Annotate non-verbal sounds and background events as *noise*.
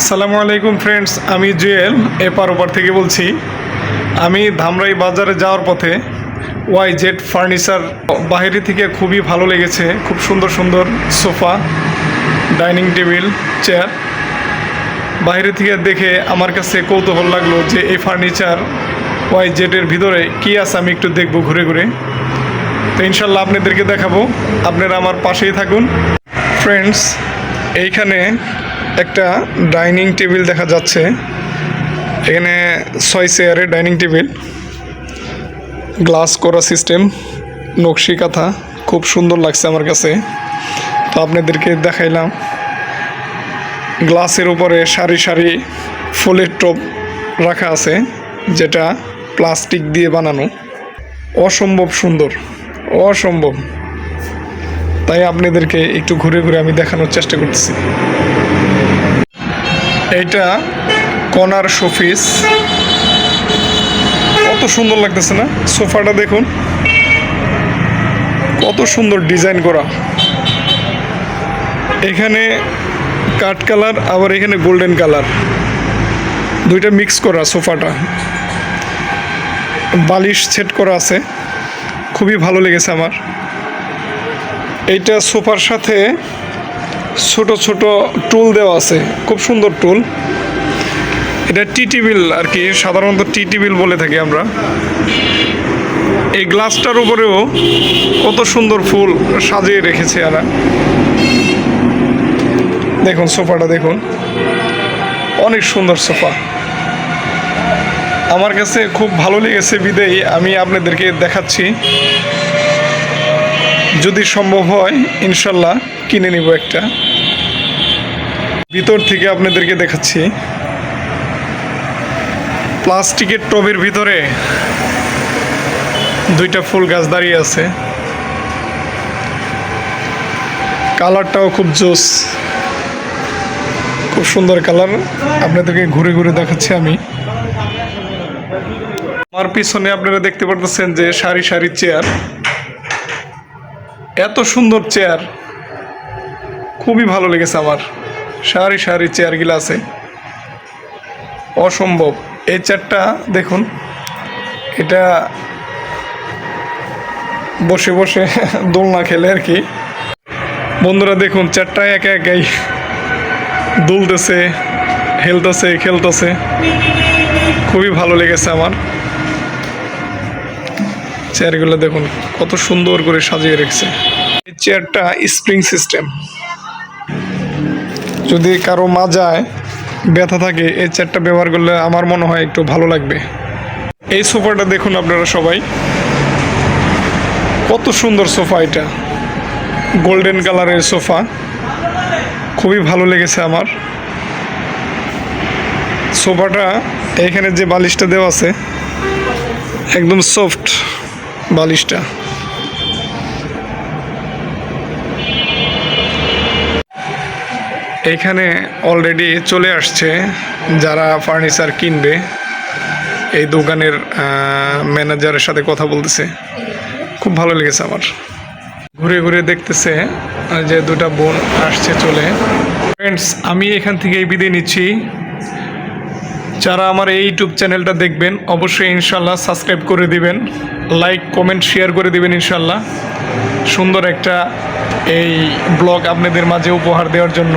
আসসালামু আলাইকুম ফ্রেন্ডস আমি জুয়েল, এপার ওপার থেকে বলছি। আমি ধামরাই বাজারে যাওয়ার পথে ওয়াই জেড ফার্নিচার বাইরে থেকে খুবই ভালো লেগেছে, খুব সুন্দর সুন্দর সোফা, ডাইনিং টেবিল চেয়ার বাইরে থেকে দেখে আমার কাছে কৌতূহল লাগল যে এই ফার্নিচার ওয়াই জেডের ভিতরে কী আছে আমি একটু দেখব ঘুরে ঘুরে। তো ইনশাল্লাহ আপনাদেরকে দেখাবো, আপনারা আমার পাশেই থাকুন। ফ্রেন্ডস এইখানে একটা ডাইনিং টেবিল দেখা যাচ্ছে। এখানে ছয় চেয়ারের ডাইনিং টেবিল, গ্লাস করা সিস্টেম, নকশি কাঁথা, খুব সুন্দর লাগছে আমার কাছে। তো আপনাদেরকে দেখাইলাম, গ্লাসের উপরে সারি সারি ফুলের টপ রাখা আছে, যেটা প্লাস্টিক দিয়ে বানানো। অসম্ভব সুন্দর, অসম্ভব। তাই আপনাদেরকে একটু ঘুরে ঘুরে আমি দেখানোর চেষ্টা করতেছি। এইটা কনার শোফিস কত সুন্দর লাগতেছে না? সোফাটা দেখুন। কত সুন্দর ডিজাইন করা। এখানে কাঠ কালার, আবার এখানে গোল্ডেন কালার। দুইটা মিক্স করা সোফাটা। বালিশ সেট করা আছে। খুবই ভালো লেগেছে আমার। এইটা সোফার সাথে ছোট ছোট টুল দেওয়া আছে। খুব সুন্দর টুল। এটা টি টেবিল আর কি, সাধারণত টি টেবিল বলে থাকি আমরা। এই গ্লাসটার উপরেও কত সুন্দর ফুল সাজিয়ে রেখেছে এরা। দেখুন সোফাটা, দেখুন। অনেক সুন্দর সোফা। আমার কাছে খুব ভালো লেগেছে বিদেই আমি আপনাদেরকে দেখাচ্ছি। যদি সম্ভব হয়, ইনশাল্লাহ। কিনে নিব একটা। ভিতর থেকে আপনাদেরকে দেখাচ্ছি। প্লাস্টিকের টবের ভিতরে দুইটা ফুল গাছ দাঁড়িয়ে আছে। কালারটাও খুব জোস। খুব সুন্দর কালার। আপনাদেরকে ঘুরে ঘুরে দেখাচ্ছি আমি। আমার পিছনে আপনারা দেখতে পারতেছেন যে সারি সারি চেয়ার। এত সুন্দর চেয়ার। খুবই ভালো লেগেছে আমার। সারি সারি চেয়ারগুলো আছে অসম্ভব। এই চেয়ারটা দেখুন, এটা বসে বসে *laughs* দোলনা খেলে আর কি। বন্ধুরা দেখুন চেয়ারটা একা একাই দুলতেছে, হেলতেছে, খেলতেছে। খুবই ভালো লেগেছে আমার। চেয়ারগুলো দেখুন, কত সুন্দর করে সাজিয়ে রেখেছে। এই চেয়ারটা স্প্রিং সিস্টেম যদি কারও মাজায় ব্যথা থাকে, এই চেয়ারটা ব্যবহার করলে আমার মনে হয় একটু ভালো লাগবে। এই সোফাটা দেখুন আপনারা সবাই। কত সুন্দর সোফা এটা। গোল্ডেন কালারের সোফা। খুবই ভালো লেগেছে আমার। সোফাটা এখানে যে বালিশটা দেওয়া আছে, একদম সফট বালিশটা। এইখানে অলরেডি চলে আসছে যারা ফার্নিচার কিনবে। এই দোকানের ম্যানেজারের সাথে কথা বলতেছে। খুব ভালো লেগেছে আমার। ঘুরে ঘুরে দেখতেছে যে দুটা বোন আসছে চলে। ফ্রেন্ডস আমি এখান থেকে এই বিদায় নিচ্ছি। যারা আমার এই ইউটিউব চ্যানেলটা দেখবেন, অবশ্যই ইনশাল্লাহ সাবস্ক্রাইব করে দিবেন। লাইক কমেন্ট শেয়ার করে দিবেন ইনশাল্লাহ সুন্দর একটা এই ব্লগ আপনাদের মাঝে উপহার দেওয়ার জন্য।